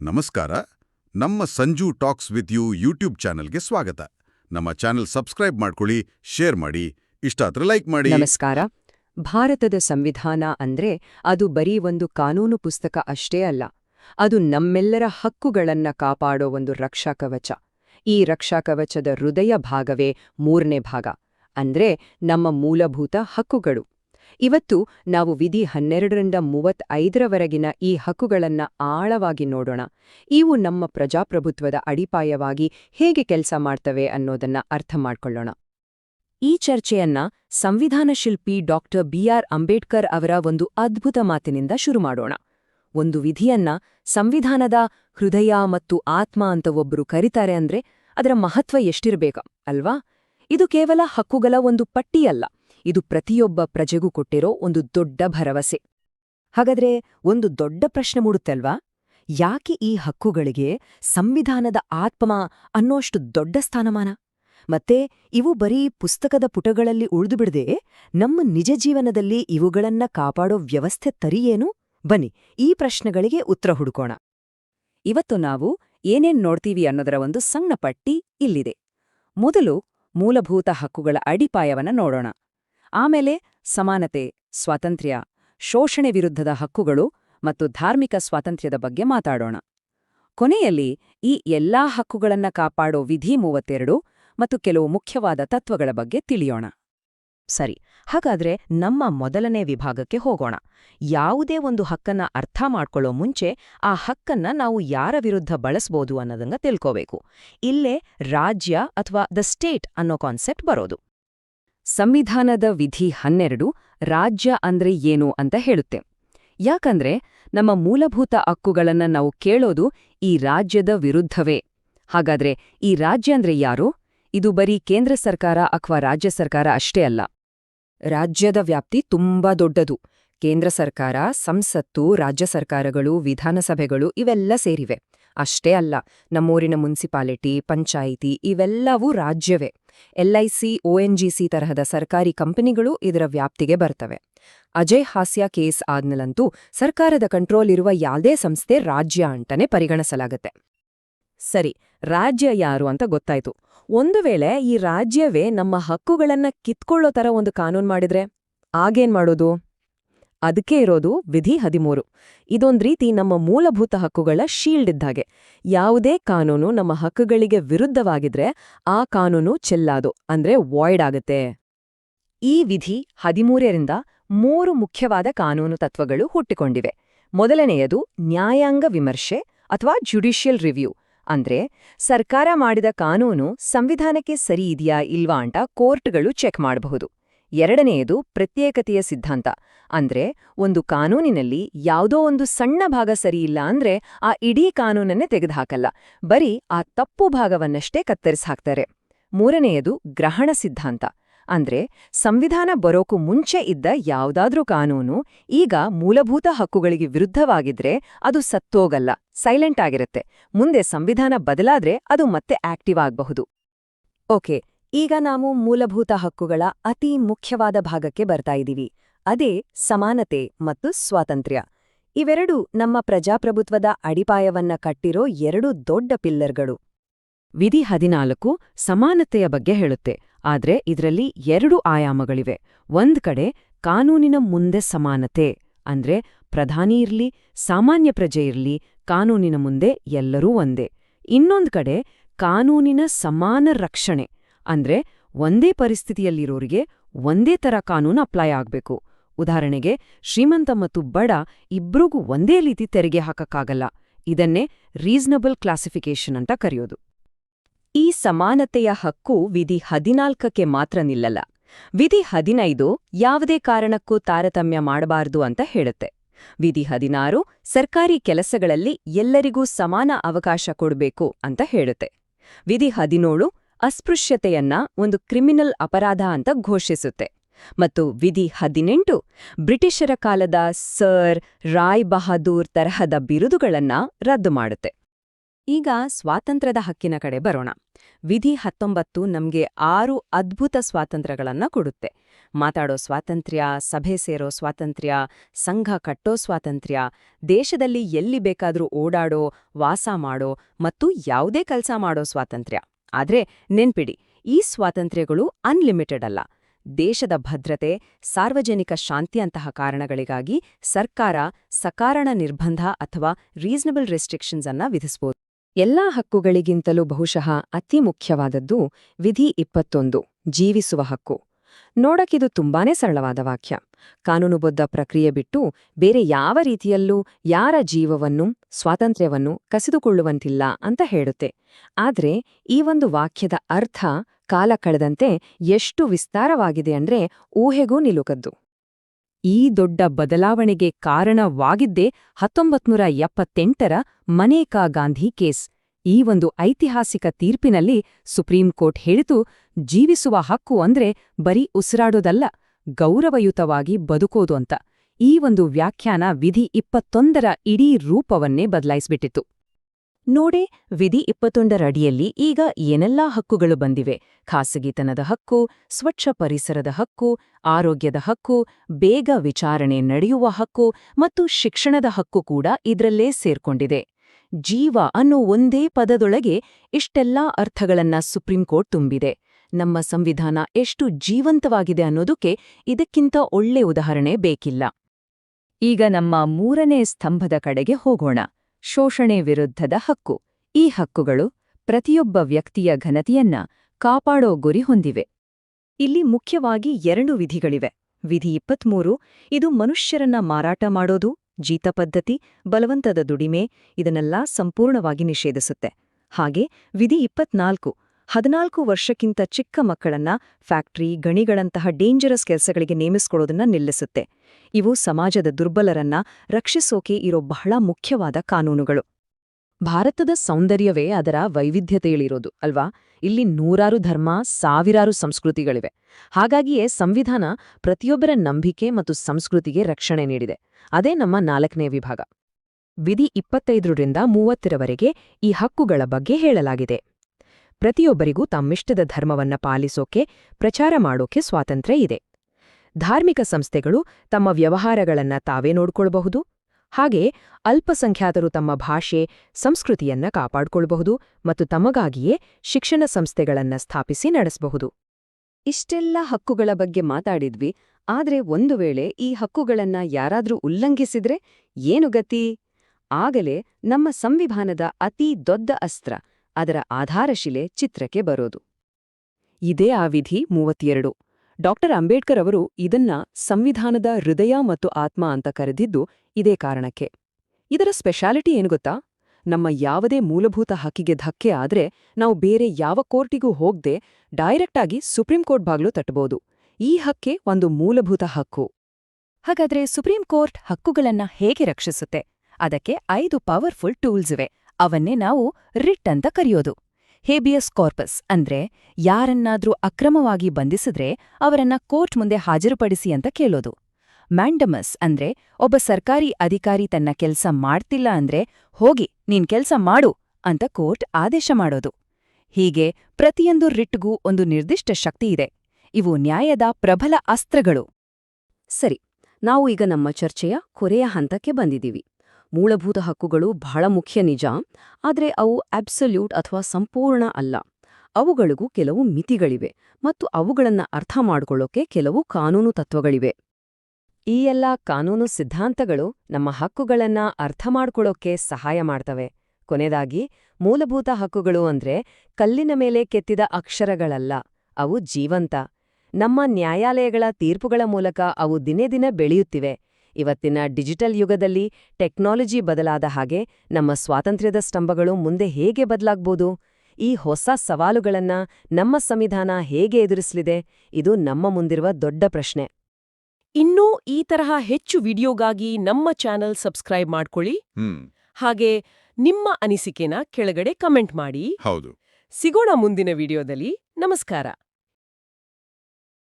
ನಮಸ್ಕಾರ. ನಮ್ಮ Sanju talks with you YouTube ಚಾನೆಲ್ಗೆ ಸ್ವಾಗತ. ನಮ್ಮ ಚಾನೆಲ್ ಸಬ್ಸ್ಕ್ರೈಬ್ ಮಾಡ್ಕೊಳ್ಳಿ, ಶೇರ್ ಮಾಡಿ. ಇಷ್ಟ ಆದ್ರೆ ಲೈಕ್ ಮಾಡಿ. ನಮಸ್ಕಾರ. ಭಾರತದ ಸಂವಿಧಾನ ಅಂದ್ರೆ ಅದು ಬರೀ ಒಂದು ಕಾನೂನು ಪುಸ್ತಕ ಅಷ್ಟೇ ಅಲ್ಲ, ಅದು ನಮ್ಮೆಲ್ಲರ ಹಕ್ಕುಗಳನ್ನ ಕಾಪಾಡೋ ಒಂದು ರಕ್ಷಾ ಕವಚ. ಈ ರಕ್ಷಾ ಕವಚದ ಹೃದಯ ಭಾಗವೇ ಮೂರನೇ ಭಾಗ, ಅಂದ್ರೆ ನಮ್ಮ ಮೂಲಭೂತ ಹಕ್ಕುಗಳು. ಇವತ್ತು ನಾವು ವಿಧಿ ಹನ್ನೆರಡರಿಂದ ಮೂವತ್ತೈದರವರೆಗಿನ ಈ ಹಕ್ಕುಗಳನ್ನ ಆಳವಾಗಿ ನೋಡೋಣ. ಇವು ನಮ್ಮ ಪ್ರಜಾಪ್ರಭುತ್ವದ ಅಡಿಪಾಯವಾಗಿ ಹೇಗೆ ಕೆಲಸ ಮಾಡ್ತವೆ ಅನ್ನೋದನ್ನ ಅರ್ಥ ಮಾಡ್ಕೊಳ್ಳೋಣ. ಈ ಚರ್ಚೆಯನ್ನ ಸಂವಿಧಾನ ಶಿಲ್ಪಿ ಡಾಕ್ಟರ್ ಬಿಆರ್ ಅಂಬೇಡ್ಕರ್ ಅವರ ಒಂದು ಅದ್ಭುತ ಮಾತಿನಿಂದ ಶುರು ಮಾಡೋಣ. ಒಂದು ವಿಧಿಯನ್ನ ಸಂವಿಧಾನದ ಹೃದಯ ಮತ್ತು ಆತ್ಮ ಅಂತ ಒಬ್ರು ಕರೀತಾರೆ ಅಂದ್ರೆ ಅದರ ಮಹತ್ವ ಎಷ್ಟಿರ್ಬೇಕ, ಅಲ್ವಾ? ಇದು ಕೇವಲ ಹಕ್ಕುಗಳ ಒಂದು ಪಟ್ಟಿಯಲ್ಲ. ಇದು ಪ್ರತಿಯೊಬ್ಬ ಪ್ರಜೆಗೂ ಕೊಟ್ಟಿರೋ ಒಂದು ದೊಡ್ಡ ಭರವಸೆ. ಹಾಗಾದ್ರೆ ಒಂದು ದೊಡ್ಡ ಪ್ರಶ್ನೆ ಮೂಡುತ್ತಲ್ವಾ? ಯಾಕೆ ಈ ಹಕ್ಕುಗಳಿಗೆ ಸಂವಿಧಾನದ ಆತ್ಮ ಅನ್ನೋಷ್ಟು ದೊಡ್ಡ ಸ್ಥಾನಮಾನ? ಮತ್ತೆ ಇವು ಬರೀ ಪುಸ್ತಕದ ಪುಟಗಳಲ್ಲಿ ಉಳಿದುಬಿಡದೆ ನಮ್ಮ ನಿಜ ಜೀವನದಲ್ಲಿ ಇವುಗಳನ್ನ ಕಾಪಾಡೋ ವ್ಯವಸ್ಥೆ ತರಿಯೇನು? ಬನ್ನಿ, ಈ ಪ್ರಶ್ನೆಗಳಿಗೆ ಉತ್ತರ ಹುಡುಕೋಣ. ಇವತ್ತು ನಾವು ಏನೇನ್ ನೋಡ್ತೀವಿ ಅನ್ನೋದರ ಒಂದು ಸಣ್ಣ ಪಟ್ಟಿ ಇಲ್ಲಿದೆ. ಮೊದಲು ಮೂಲಭೂತ ಹಕ್ಕುಗಳ ಅಡಿಪಾಯವನ್ನ ನೋಡೋಣ. ಆಮೇಲೆ ಸಮಾನತೆ, ಸ್ವಾತಂತ್ರ್ಯ, ಶೋಷಣೆ ವಿರುದ್ಧದ ಹಕ್ಕುಗಳು ಮತ್ತು ಧಾರ್ಮಿಕ ಸ್ವಾತಂತ್ರ್ಯದ ಬಗ್ಗೆ ಮಾತಾಡೋಣ. ಕೊನೆಯಲ್ಲಿ ಈ ಎಲ್ಲಾ ಹಕ್ಕುಗಳನ್ನ ಕಾಪಾಡೋ ವಿಧಿ ಮೂವತ್ತೆರಡು ಮತ್ತು ಕೆಲವು ಮುಖ್ಯವಾದ ತತ್ವಗಳ ಬಗ್ಗೆ ತಿಳಿಯೋಣ. ಸರಿ, ಹಾಗಾದ್ರೆ ನಮ್ಮ ಮೊದಲನೇ ವಿಭಾಗಕ್ಕೆ ಹೋಗೋಣ. ಯಾವುದೇ ಒಂದು ಹಕ್ಕನ್ನ ಅರ್ಥ ಮಾಡ್ಕೊಳ್ಳೋ ಮುಂಚೆ ಆ ಹಕ್ಕನ್ನ ನಾವು ಯಾರ ವಿರುದ್ಧ ಬಳಸ್ಬೋದು ಅನ್ನೋದಂಗ ತಿಳ್ಕೋಬೇಕು. ಇಲ್ಲೇ ರಾಜ್ಯ ಅಥವಾ ದ ಸ್ಟೇಟ್ ಅನ್ನೋ ಕಾನ್ಸೆಪ್ಟ್ ಬರೋದು. ಸಂವಿಧಾನದ ವಿಧಿ ಹನ್ನೆರಡು ರಾಜ್ಯ ಅಂದ್ರೆ ಏನು ಅಂತ ಹೇಳುತ್ತೆ. ಯಾಕಂದ್ರೆ ನಮ್ಮ ಮೂಲಭೂತ ಹಕ್ಕುಗಳನ್ನ ನಾವು ಕೇಳೋದು ಈ ರಾಜ್ಯದ ವಿರುದ್ಧವೇ. ಹಾಗಾದ್ರೆ ಈ ರಾಜ್ಯ ಅಂದ್ರೆ ಯಾರು? ಇದು ಬರೀ ಕೇಂದ್ರ ಸರ್ಕಾರ ಅಥವಾ ರಾಜ್ಯ ಸರ್ಕಾರ ಅಷ್ಟೇ ಅಲ್ಲ. ರಾಜ್ಯದ ವ್ಯಾಪ್ತಿ ತುಂಬಾ ದೊಡ್ಡದು. ಕೇಂದ್ರ ಸರ್ಕಾರ, ಸಂಸತ್ತು, ರಾಜ್ಯ ಸರ್ಕಾರಗಳು, ವಿಧಾನಸಭೆಗಳು ಇವೆಲ್ಲ ಸೇರಿವೆ. ಅಷ್ಟೇ ಅಲ್ಲ, ನಮ್ಮೂರಿನ ಮುನ್ಸಿಪಾಲಿಟಿ, ಪಂಚಾಯಿತಿ ಇವೆಲ್ಲವೂ ರಾಜ್ಯವೇ. ಎಲ್ಐಸಿ ಒಎನ್ಜಿಸಿ ತರಹದ ಸರ್ಕಾರಿ ಕಂಪನಿಗಳು ಇದರ ವ್ಯಾಪ್ತಿಗೆ ಬರ್ತವೆ. ಅಜಯ್ ಹಾಸ್ಯ ಕೇಸ್ ಆದ್ಮೇಲಂತೂ ಸರ್ಕಾರದ ಕಂಟ್ರೋಲ್ ಇರುವ ಯಾವುದೇ ಸಂಸ್ಥೆ ರಾಜ್ಯ ಅಂತಾನೆ ಪರಿಗಣಿಸಲಾಗತ್ತೆ. ಸರಿ, ರಾಜ್ಯ ಯಾರು ಅಂತ ಗೊತ್ತಾಯ್ತು. ಒಂದು ವೇಳೆ ಈ ರಾಜ್ಯವೇ ನಮ್ಮ ಹಕ್ಕುಗಳನ್ನ ಕಿತ್ಕೊಳ್ಳೋ ತರ ಒಂದು ಕಾನೂನು ಮಾಡಿದ್ರೆ, ಆಗೇನ್ ಮಾಡೋದು? ಅದಕ್ಕೆ ಇರೋದು ವಿಧಿ ಹದಿಮೂರು. ಇದೊಂದು ರೀತಿ ನಮ್ಮ ಮೂಲಭೂತ ಹಕ್ಕುಗಳ ಶೀಲ್ಡ್ ಇದ್ದಾಗೆ. ಯಾವುದೇ ಕಾನೂನು ನಮ್ಮ ಹಕ್ಕುಗಳಿಗೆ ವಿರುದ್ಧವಾಗಿದ್ರೆ ಆ ಕಾನೂನು ಚೆಲ್ಲಾದು, ಅಂದ್ರೆ ವಾಯ್ಡ್ ಆಗತ್ತೆ. ಈ ವಿಧಿ ಹದಿಮೂರರಿಂದ ಮೂರು ಮುಖ್ಯವಾದ ಕಾನೂನು ತತ್ವಗಳು ಹುಟ್ಟಿಕೊಂಡಿವೆ. ಮೊದಲನೆಯದು ನ್ಯಾಯಾಂಗ ವಿಮರ್ಶೆ ಅಥವಾ ಜುಡಿಷಿಯಲ್ ರಿವ್ಯೂ ಅಂದ್ರೆ ಸರ್ಕಾರ ಮಾಡಿದ ಕಾನೂನು ಸಂವಿಧಾನಕ್ಕೆ ಸರಿ ಇದೆಯಾ ಇಲ್ವಾ ಅಂತ ಕೋರ್ಟ್ಗಳು ಚೆಕ್ ಮಾಡಬಹುದು. ಎರಡನೆಯದು ಪ್ರತ್ಯೇಕತೆಯ ಸಿದ್ಧಾಂತ. ಅಂದ್ರೆ ಒಂದು ಕಾನೂನಿನಲ್ಲಿ ಯಾವುದೋ ಒಂದು ಸಣ್ಣ ಭಾಗ ಸರಿಯಿಲ್ಲ ಅಂದ್ರೆ ಆ ಇಡೀ ಕಾನೂನನ್ನೇ ತೆಗೆದುಹಾಕಲ್ಲ. ಬರೀ ಆ ತಪ್ಪು ಭಾಗವನ್ನಷ್ಟೇ ಕತ್ತರಿಸಾಕ್ತಾರೆ ಮೂರನೆಯದು ಗ್ರಹಣ ಸಿದ್ಧಾಂತ. ಅಂದ್ರೆ ಸಂವಿಧಾನ ಬರೋಕು ಮುಂಚೆ ಇದ್ದ ಯಾವುದಾದ್ರೂ ಕಾನೂನು ಈಗ ಮೂಲಭೂತ ಹಕ್ಕುಗಳಿಗೆ ವಿರುದ್ಧವಾಗಿದ್ರೆ ಅದು ಸತ್ತೋಗಲ್ಲ, ಸೈಲೆಂಟ್ ಆಗಿರುತ್ತೆ. ಮುಂದೆ ಸಂವಿಧಾನ ಬದಲಾದ್ರೆ ಅದು ಮತ್ತೆ ಆಕ್ಟಿವ್ ಆಗಬಹುದು. ಓಕೆ ಈಗ ನಾವು ಮೂಲಭೂತ ಹಕ್ಕುಗಳ ಅತಿ ಮುಖ್ಯವಾದ ಭಾಗಕ್ಕೆ ಬರ್ತಾ ಇದ್ದೀವಿ. ಅದೇ ಸಮಾನತೆ ಮತ್ತು ಸ್ವಾತಂತ್ರ್ಯ. ಇವೆರಡು ನಮ್ಮ ಪ್ರಜಾಪ್ರಭುತ್ವದ ಅಡಿಪಾಯವನ್ನ ಕಟ್ಟಿರೋ ಎರಡು ದೊಡ್ಡ ಪಿಲ್ಲರ್ಗಳು. ವಿಧಿ ಹದಿನಾಲ್ಕು ಸಮಾನತೆಯ ಬಗ್ಗೆ ಹೇಳುತ್ತೆ. ಆದ್ರೆ ಇದರಲ್ಲಿ ಎರಡು ಆಯಾಮಗಳಿವೆ. ಒಂದ್ ಕಡೆ ಕಾನೂನಿನ ಮುಂದೆ ಸಮಾನತೆ, ಅಂದ್ರೆ ಪ್ರಧಾನಿ ಇರ್ಲಿ, ಸಾಮಾನ್ಯ ಪ್ರಜೆ ಇರ್ಲಿ, ಕಾನೂನಿನ ಮುಂದೆ ಎಲ್ಲರೂ ಒಂದೇ. ಇನ್ನೊಂದ್ ಕಡೆ ಕಾನೂನಿನ ಸಮಾನ ರಕ್ಷಣೆ ಅಂದ್ರೆ ಒಂದೇ ಪರಿಸ್ಥಿತಿಯಲ್ಲಿರೋರಿಗೆ ಒಂದೇ ತರ ಕಾನೂನು ಅಪ್ಲೈ ಆಗ್ಬೇಕು. ಉದಾಹರಣೆಗೆ, ಶ್ರೀಮಂತ ಮತ್ತು ಬಡ ಇಬ್ರಿಗೂ ಒಂದೇ ರೀತಿ ತೆರಿಗೆ ಹಾಕಕ್ಕಾಗಲ್ಲ. ಇದನ್ನೇ ರೀಸನಬಲ್ ಕ್ಲಾಸಿಫಿಕೇಶನ್ ಅಂತ ಕರೆಯೋದು. ಈ ಸಮಾನತೆಯ ಹಕ್ಕು ವಿಧಿ ಹದಿನಾಲ್ಕಕ್ಕೆ ಮಾತ್ರ ನಿಲ್ಲಲ್ಲ. ವಿಧಿ ಹದಿನೈದು ಯಾವುದೇ ಕಾರಣಕ್ಕೂ ತಾರತಮ್ಯ ಮಾಡಬಾರದು ಅಂತ ಹೇಳುತ್ತೆ. ವಿಧಿ ಹದಿನಾರು ಸರ್ಕಾರಿ ಕೆಲಸಗಳಲ್ಲಿ ಎಲ್ಲರಿಗೂ ಸಮಾನ ಅವಕಾಶ ಕೊಡಬೇಕು ಅಂತ ಹೇಳುತ್ತೆ. ವಿಧಿ ಹದಿನೇಳು ಅಸ್ಪೃಶ್ಯತೆಯನ್ನ ಒಂದು ಕ್ರಿಮಿನಲ್ ಅಪರಾಧ ಅಂತ ಘೋಷಿಸುತ್ತೆ. ಮತ್ತು ವಿಧಿ ಹದಿನೆಂಟು, ಬ್ರಿಟಿಷರ ಕಾಲದ ಸರ್ ರಾಯ್ ಬಹಾದೂರ್ ತರಹದ ಬಿರುದುಗಳನ್ನ ರದ್ದು ಮಾಡುತ್ತೆ. ಈಗ ಸ್ವಾತಂತ್ರ್ಯದ ಹಕ್ಕಿನ ಕಡೆ ಬರೋಣ. ವಿಧಿ ಹತ್ತೊಂಬತ್ತು ನಮ್ಗೆ ಆರು ಅದ್ಭುತ ಸ್ವಾತಂತ್ರ್ಯಗಳನ್ನ ಕೊಡುತ್ತೆ. ಮಾತಾಡೋ ಸ್ವಾತಂತ್ರ್ಯ, ಸಭೆ ಸೇರೋ ಸ್ವಾತಂತ್ರ್ಯ, ಸಂಘ ಕಟ್ಟೋ ಸ್ವಾತಂತ್ರ್ಯ, ದೇಶದಲ್ಲಿ ಎಲ್ಲಿ ಬೇಕಾದರೂ ಓಡಾಡೋ, ವಾಸ ಮಾಡೋ ಮತ್ತು ಯಾವುದೇ ಕೆಲಸ ಮಾಡೋ ಸ್ವಾತಂತ್ರ್ಯ. ಆದ್ರೆ ನೆನ್ಪಿಡಿ, ಈ ಸ್ವಾತಂತ್ರ್ಯಗಳು ಅನ್ಲಿಮಿಟೆಡ್ ಅಲ್ಲ. ದೇಶದ ಭದ್ರತೆ, ಸಾರ್ವಜನಿಕ ಶಾಂತಿಯಂತಹ ಕಾರಣಗಳಿಗಾಗಿ ಸರ್ಕಾರ ಸಕಾರಣ ನಿರ್ಬಂಧ ಅಥವಾ ರೀಸನಬಲ್ ರೆಸ್ಟ್ರಿಕ್ಷನ್ಸ್ ಅನ್ನ ವಿಧಿಸಬಹುದು ಎಲ್ಲಾ ಹಕ್ಕುಗಳಿಗಿಂತಲೂ ಬಹುಶಃ ಅತಿ ಮುಖ್ಯವಾದದ್ದು ವಿಧಿ ಇಪ್ಪತ್ತೊಂದು, ಜೀವಿಸುವ ಹಕ್ಕು. ನೋಡಕ್ಕಿದು ತುಂಬಾನೇ ಸರಳವಾದ ವಾಕ್ಯ. ಕಾನೂನುಬದ್ಧ ಪ್ರಕ್ರಿಯೆ ಬಿಟ್ಟು ಬೇರೆ ಯಾವ ರೀತಿಯಲ್ಲೂ ಯಾರ ಜೀವವನ್ನು ಸ್ವಾತಂತ್ರ್ಯವನ್ನು ಕಸಿದುಕೊಳ್ಳುವಂತಿಲ್ಲ ಅಂತ ಹೇಳುತ್ತೆ. ಆದ್ರೆ ಈ ಒಂದು ವಾಕ್ಯದ ಅರ್ಥ ಕಾಲ ಕಳೆದಂತೆ ಎಷ್ಟು ವಿಸ್ತಾರವಾಗಿದೆ ಅಂದ್ರೆ ಊಹೆಗೂ ನಿಲುಕದ್ದು. ಈ ದೊಡ್ಡ ಬದಲಾವಣೆಗೆ ಕಾರಣವಾಗಿದ್ದೇ ಹತ್ತೊಂಬತ್ನೂರ ಎಪ್ಪತ್ತೆಂಟರ ಮನೇಕಾ ಗಾಂಧಿ ಕೇಸ್. ಈ ಒಂದು ಐತಿಹಾಸಿಕ ತೀರ್ಪಿನಲ್ಲಿ ಸುಪ್ರೀಂ ಕೋರ್ಟ್ ಹೇಳಿತು, ಜೀವಿಸುವ ಹಕ್ಕು ಅಂದ್ರೆ ಬರೀ ಉಸಿರಾಡೋದಲ್ಲ, ಗೌರವಯುತವಾಗಿ ಬದುಕೋದು ಅಂತ. ಈ ಒಂದು ವ್ಯಾಖ್ಯಾನ ವಿಧಿ ಇಪ್ಪತ್ತೊಂದರ ಇಡೀ ರೂಪವನ್ನೇ ಬದಲಾಯಿಸ್ಬಿಟ್ಟಿತ್ತು. ನೋಡೆ, ವಿಧಿ ಇಪ್ಪತ್ತೊಂದರ ಅಡಿಯಲ್ಲಿ ಈಗ ಏನೆಲ್ಲಾ ಹಕ್ಕುಗಳು ಬಂದಿವೆ? ಖಾಸಗಿತನದ ಹಕ್ಕು, ಸ್ವಚ್ಛ ಪರಿಸರದ ಹಕ್ಕು, ಆರೋಗ್ಯದ ಹಕ್ಕು, ಬೇಗ ವಿಚಾರಣೆ ನಡೆಯುವ ಹಕ್ಕು ಮತ್ತು ಶಿಕ್ಷಣದ ಹಕ್ಕು ಕೂಡ ಇದ್ರಲ್ಲೇ ಸೇರ್ಕೊಂಡಿದೆ. ಜೀವ ಅನ್ನೋ ಒಂದೇ ಪದದೊಳಗೆ ಇಷ್ಟೆಲ್ಲಾ ಅರ್ಥಗಳನ್ನ ಸುಪ್ರೀಂ ಕೋರ್ಟ್ ತುಂಬಿದೆ. ನಮ್ಮ ಸಂವಿಧಾನ ಎಷ್ಟು ಜೀವಂತವಾಗಿದೆ ಅನ್ನೋದಕ್ಕೆ ಇದಕ್ಕಿಂತ ಒಳ್ಳೆ ಉದಾಹರಣೆ ಬೇಕಿಲ್ಲ. ಈಗ ನಮ್ಮ ಮೂರನೇ ಸ್ತಂಭದ ಕಡೆಗೆ ಹೋಗೋಣ. ಶೋಷಣೆ ವಿರುದ್ಧದ ಹಕ್ಕು. ಈ ಹಕ್ಕುಗಳು ಪ್ರತಿಯೊಬ್ಬ ವ್ಯಕ್ತಿಯ ಘನತೆಯನ್ನ ಕಾಪಾಡೋ ಗುರಿ ಹೊಂದಿವೆ. ಇಲ್ಲಿ ಮುಖ್ಯವಾಗಿ ಎರಡು ವಿಧಿಗಳಿವೆ. ವಿಧಿ ಇಪ್ಪತ್ಮೂರು, ಇದು ಮನುಷ್ಯರನ್ನ ಮಾರಾಟ ಮಾಡೋದು. ಜೀತ ಪದ್ಧತಿ ಬಲವಂತದ ದುಡಿಮೆ ಇದನ್ನೆಲ್ಲ ಸಂಪೂರ್ಣವಾಗಿ ನಿಷೇಧಿಸುತ್ತೆ. ಹಾಗೆ ವಿಧಿ ಇಪ್ಪತ್ನಾಲ್ಕು, ಹದಿನಾಲ್ಕು ವರ್ಷಕ್ಕಿಂತ ಚಿಕ್ಕ ಮಕ್ಕಳನ್ನ ಫ್ಯಾಕ್ಟ್ರಿ, ಗಣಿಗಳಂತಹ ಡೇಂಜರಸ್ ಕೆಲಸಗಳಿಗೆ ನೇಮಿಸ್ಕೊಳ್ಳೋದನ್ನ ನಿಲ್ಲಿಸುತ್ತೆ. ಇವು ಸಮಾಜದ ದುರ್ಬಲರನ್ನ ರಕ್ಷಿಸೋಕೆ ಇರೋ ಬಹಳ ಮುಖ್ಯವಾದ ಕಾನೂನುಗಳು. ಭಾರತದ ಸೌಂದರ್ಯವೇ ಅದರ ವೈವಿಧ್ಯತೆಯಲ್ಲಿರೋದು, ಅಲ್ವಾ? ಇಲ್ಲಿ ನೂರಾರು ಧರ್ಮ, ಸಾವಿರಾರು ಸಂಸ್ಕೃತಿಗಳಿವೆ. ಹಾಗಾಗಿಯೇ ಸಂವಿಧಾನ ಪ್ರತಿಯೊಬ್ಬರ ನಂಬಿಕೆ ಮತ್ತು ಸಂಸ್ಕೃತಿಗೆ ರಕ್ಷಣೆ ನೀಡಿದೆ. ಅದೇ ನಮ್ಮ ನಾಲ್ಕನೇ ವಿಭಾಗ. ವಿಧಿ ಇಪ್ಪತ್ತೈದರಿಂದ ಮೂವತ್ತರವರೆಗೆ ಈ ಹಕ್ಕುಗಳ ಬಗ್ಗೆ ಹೇಳಲಾಗಿದೆ. ಪ್ರತಿಯೊಬ್ಬರಿಗೂ ತಮ್ಮಿಷ್ಟದ ಧರ್ಮವನ್ನ ಪಾಲಿಸೋಕೆ, ಪ್ರಚಾರ ಮಾಡೋಕೆ ಸ್ವಾತಂತ್ರ್ಯ ಇದೆ. ಧಾರ್ಮಿಕ ಸಂಸ್ಥೆಗಳು ತಮ್ಮ ವ್ಯವಹಾರಗಳನ್ನ ತಾವೇ ನೋಡ್ಕೊಳ್ಬಹುದು. ಹಾಗೆ ಅಲ್ಪಸಂಖ್ಯಾತರು ತಮ್ಮ ಭಾಷೆ, ಸಂಸ್ಕೃತಿಯನ್ನ ಕಾಪಾಡ್ಕೊಳ್ಬಹುದು ಮತ್ತು ತಮಗಾಗಿಯೇ ಶಿಕ್ಷಣ ಸಂಸ್ಥೆಗಳನ್ನ ಸ್ಥಾಪಿಸಿ ನಡೆಸಬಹುದು. ಇಷ್ಟೆಲ್ಲ ಹಕ್ಕುಗಳ ಬಗ್ಗೆ ಮಾತಾಡಿದ್ವಿ, ಆದ್ರೆ ಒಂದು ವೇಳೆ ಈ ಹಕ್ಕುಗಳನ್ನ ಯಾರಾದ್ರೂ ಉಲ್ಲಂಘಿಸಿದ್ರೆ ಏನು ಗತಿ? ಆಗಲೇ ನಮ್ಮ ಸಂವಿಧಾನದ ಅತೀ ದೊಡ್ಡ ಅಸ್ತ್ರ, ಅದರ ಆಧಾರಶಿಲೆ ಚಿತ್ರಕ್ಕೆ ಬರೋದು. ಇದೇ ಆ ವಿಧಿ ಮೂವತ್ತೆರಡು. ಡಾಕ್ಟರ್ ಅಂಬೇಡ್ಕರ್ ಅವರು ಇದನ್ನ ಸಂವಿಧಾನದ ಹೃದಯ ಮತ್ತು ಆತ್ಮ ಅಂತ ಕರೆದಿದ್ದು ಇದೇ ಕಾರಣಕ್ಕೆ. ಇದರ ಸ್ಪೆಷಾಲಿಟಿ ಏನು ಗೊತ್ತಾ? ನಮ್ಮ ಯಾವುದೇ ಮೂಲಭೂತ ಹಕ್ಕಿಗೆ ಧಕ್ಕೆ ಆದ್ರೆ ನಾವು ಬೇರೆ ಯಾವ ಕೋರ್ಟಿಗೂ ಡೈರೆಕ್ಟ್ ಡೈರೆಕ್ಟಾಗಿ ಸುಪ್ರೀಂ ಕೋರ್ಟ್ ಬಾಗ್ಲು ತಟ್ಟಬಹುದು ಈ ಹಕ್ಕೆ ಒಂದು ಮೂಲಭೂತ ಹಕ್ಕು. ಹಾಗಾದ್ರೆ ಸುಪ್ರೀಂ ಕೋರ್ಟ್ ಹಕ್ಕುಗಳನ್ನ ಹೇಗೆ ರಕ್ಷಿಸುತ್ತೆ? ಅದಕ್ಕೆ ಐದು ಪವರ್ಫುಲ್ ಟೂಲ್ಸ್ ಇವೆ. ಅವನ್ನೇ ನಾವು ರಿಟ್ ಅಂತ ಕರೆಯೋದು. ಹೇಬಿಯಸ್ ಕಾರ್ಪಸ್ ಅಂದ್ರೆ ಯಾರನ್ನಾದ್ರೂ ಅಕ್ರಮವಾಗಿ ಬಂಧಿಸಿದ್ರೆ ಅವರನ್ನ ಕೋರ್ಟ್ ಮುಂದೆ ಹಾಜರುಪಡಿಸಿ ಅಂತ ಕೇಳೋದು. ಮ್ಯಾಂಡಮಸ್ ಅಂದ್ರೆ ಒಬ್ಬ ಸರ್ಕಾರಿ ಅಧಿಕಾರಿ ತನ್ನ ಕೆಲ್ಸ ಮಾಡ್ತಿಲ್ಲ ಅಂದ್ರೆ ಹೋಗಿ ನೀನ್ ಕೆಲ್ಸ ಮಾಡು ಅಂತ ಕೋರ್ಟ್ ಆದೇಶ ಮಾಡೋದು. ಹೀಗೆ ಪ್ರತಿಯೊಂದು ರಿಟ್ಗೂ ಒಂದು ನಿರ್ದಿಷ್ಟ ಶಕ್ತಿ ಇದೆ. ಇವು ನ್ಯಾಯದ ಪ್ರಬಲ ಅಸ್ತ್ರಗಳು. ಸರಿ, ನಾವು ಈಗ ನಮ್ಮ ಚರ್ಚೆಯ ಕೊರೆಯ ಹಂತಕ್ಕೆ ಬಂದಿದ್ದೀವಿ. ಮೂಲಭೂತ ಹಕ್ಕುಗಳು ಬಹಳ ಮುಖ್ಯ ನಿಜ, ಆದರೆ ಅವು ಅಬ್ಸಲ್ಯೂಟ್ ಅಥವಾ ಸಂಪೂರ್ಣ ಅಲ್ಲ. ಅವುಗಳಿಗೂ ಕೆಲವು ಮಿತಿಗಳಿವೆ ಮತ್ತು ಅವುಗಳನ್ನು ಅರ್ಥ ಮಾಡಿಕೊಳ್ಳೋಕೆ ಕೆಲವು ಕಾನೂನು ತತ್ವಗಳಿವೆ. ಈ ಎಲ್ಲ ಕಾನೂನು ಸಿದ್ಧಾಂತಗಳು ನಮ್ಮ ಹಕ್ಕುಗಳನ್ನ ಅರ್ಥ ಮಾಡಿಕೊಳ್ಳೋಕೆ ಸಹಾಯ ಮಾಡ್ತವೆ. ಕೊನೆದಾಗಿ ಮೂಲಭೂತ ಹಕ್ಕುಗಳು ಅಂದ್ರೆ ಕಲ್ಲಿನ ಮೇಲೆ ಕೆತ್ತಿದ ಅಕ್ಷರಗಳಲ್ಲ, ಅವು ಜೀವಂತ. ನಮ್ಮ ನ್ಯಾಯಾಲಯಗಳ ತೀರ್ಪುಗಳ ಮೂಲಕ ಅವು ದಿನೇ ದಿನ ಬೆಳೆಯುತ್ತಿವೆ. ಇವತ್ತಿನ ಡಿಜಿಟಲ್ ಯುಗದಲ್ಲಿ ಟೆಕ್ನಾಲಜಿ ಬದಲಾದ ಹಾಗೆ ನಮ್ಮ ಸ್ವಾತಂತ್ರ್ಯದ ಸ್ತಂಭಗಳು ಮುಂದೆ ಹೇಗೆ ಬದಲಾಗ್ಬೋದು? ಈ ಹೊಸ ಸವಾಲುಗಳನ್ನ ನಮ್ಮ ಸಂವಿಧಾನ ಹೇಗೆ ಎದುರಿಸಲಿದೆ? ಇದು ನಮ್ಮ ಮುಂದಿರುವ ದೊಡ್ಡ ಪ್ರಶ್ನೆ. ಇನ್ನೂ ಈ ತರಹ ಹೆಚ್ಚು ವಿಡಿಯೋಗಾಗಿ ನಮ್ಮ ಚಾನೆಲ್ ಸಬ್ಸ್ಕ್ರೈಬ್ ಮಾಡ್ಕೊಳ್ಳಿ. ಹಾಗೆ ನಿಮ್ಮ ಅನಿಸಿಕೆನ ಕೆಳಗಡೆ ಕಮೆಂಟ್ ಮಾಡಿ. ಹೌದು. ಸಿಗೋಣ ಮುಂದಿನ ವಿಡಿಯೋದಲ್ಲಿ. ನಮಸ್ಕಾರ.